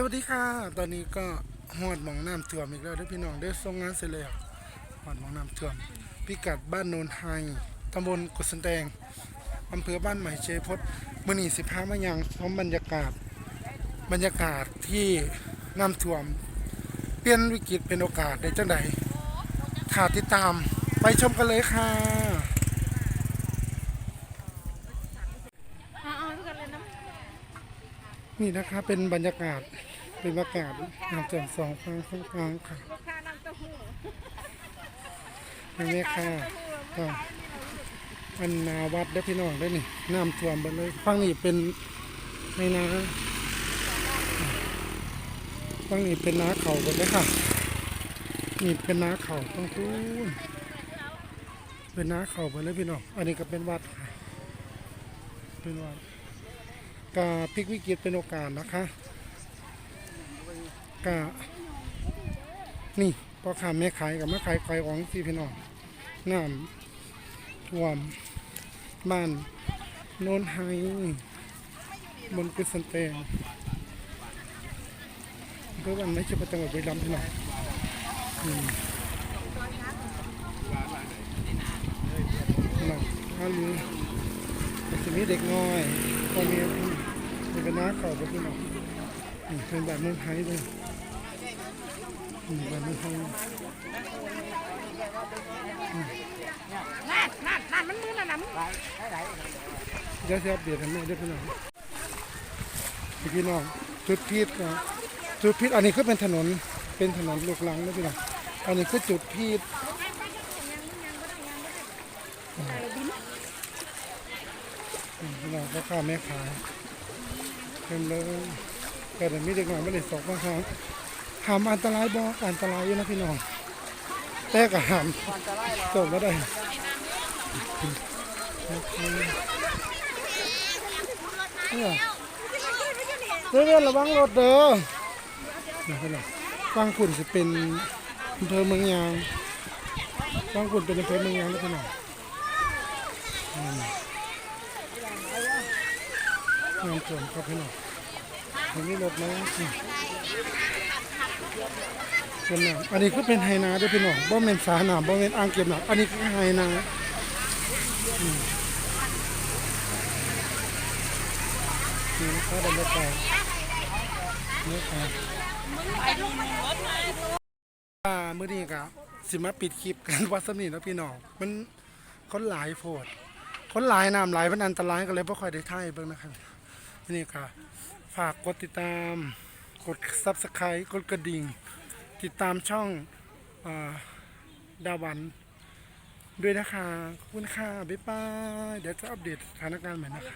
สวัสดีค่ะ ตอนนี้ก็หอดมองน้ำท่วมอีกแล้วเด้อพี่น้องได้ส่งงานเสร็จแล้วหอดมองน้ำท่วม พิกัดบ้านโนนไฮตำบลกุดสันแดงอำเภอบ้านใหม่เชยพดมื่อนี้สิพามายังชมบรรยากาศ บรรยากาศที่น้ำท่วม เปลี่ยนวิกฤตเป็นโอกาสได้จังใดถ้าติดตามไปชมกันเลยค่ะ เอาเอาทุกคนเลยนะ นี่นะคะเป็นบรรยากาศเป็นบรรยากาศน้ำท่วมสองฝั่งข้างกลางค่ะลูกค้านำเต้าหู้เป็นแม่ค่ะก็อันนาวัดได้พี่น้องได้นี่น้ำท่วมหมดเลยฝั่งนี้เป็นในนาฝั่งนี้เป็นนาเขาหมดเลยค่ะนี่เป็นนาเขาต้องพูนเป็นนาเขาหมดเลยพี่น้องอันนี้ก็เป็นวัดค่ะเป็นวัด กาพลิกวิกฤตเป็นโอกาสนะคะกานี่พ่อค้าแม่ขายกับแม่ขายไก่ของที่พี่น้องน้ำท่วมบ้านโนนไฮบนกุสันเตงเพื่อวันไม่ใช่ประจังหวัดบุรีรัมย์พี่น้องอืมหน้องอันนี้จะมีเด็กน้อยพ่อมี เป็นน้าเก่ากับพี่น้องนี่เป็นแบบโนนไฮเลยอืมแบบโนนไฮนั่นนั่นนั่นมันมือน่ะนะมึงเดี๋ยวจะอัปเดตให้แม่ด้วยพี่น้องพี่น้องจุดพีดก็จุดพีดอันนี้คือเป็นถนนเป็นถนนลูกลังนะพี่น้องอันนี้คือจุดพีดพี่น้องก็ข้าวแม่ขาย เต็มเลยแต่เดี๋ยวมีเด็กหน่อยไม่ได้สอกมาครับหามอันตรายบ่อันตรายอยู่นะพี่น้องแต่ก็หามจบมาได้เนี่ยเรื่อยๆระวังรถเด้อนี่พี่น้องฟังขุนสิเป็นอำเภอเมืองยางฟังขุนเป็นอำเภอเมืองยางแล้วพี่น้องอืม น้ำท่วมครับพี่น้องเห็นนี่รถไหมอืมเป็นน้ำอันนี้ก็เป็นไฮนาด้วยพี่น้องบ่เป็นสาหนามบ่เป็นอ่างเก็บน้ำอันนี้คือไฮนาอืมนี่นะครับบรรยากาศนี่ครับอ่ามื้อนี้ก็สิมาปิดคลิปกันวัดสนิทนะพี่น้องมันคนหลายโพดคนหลายน้ำหลายมันอันตรายก็เลยบ่ค่อยได้ถ่ายเบิ่งนะครับ นี่ก็ฝากกดติดตาม กด Subscribe กดกระดิ่ง ติดตามช่องอดาวันด้วยนะคะ ขอบคุณค่ะ บ๊ายบาย เดี๋ยวจะอัปเดตสถานการณ์ใหม่นะคะ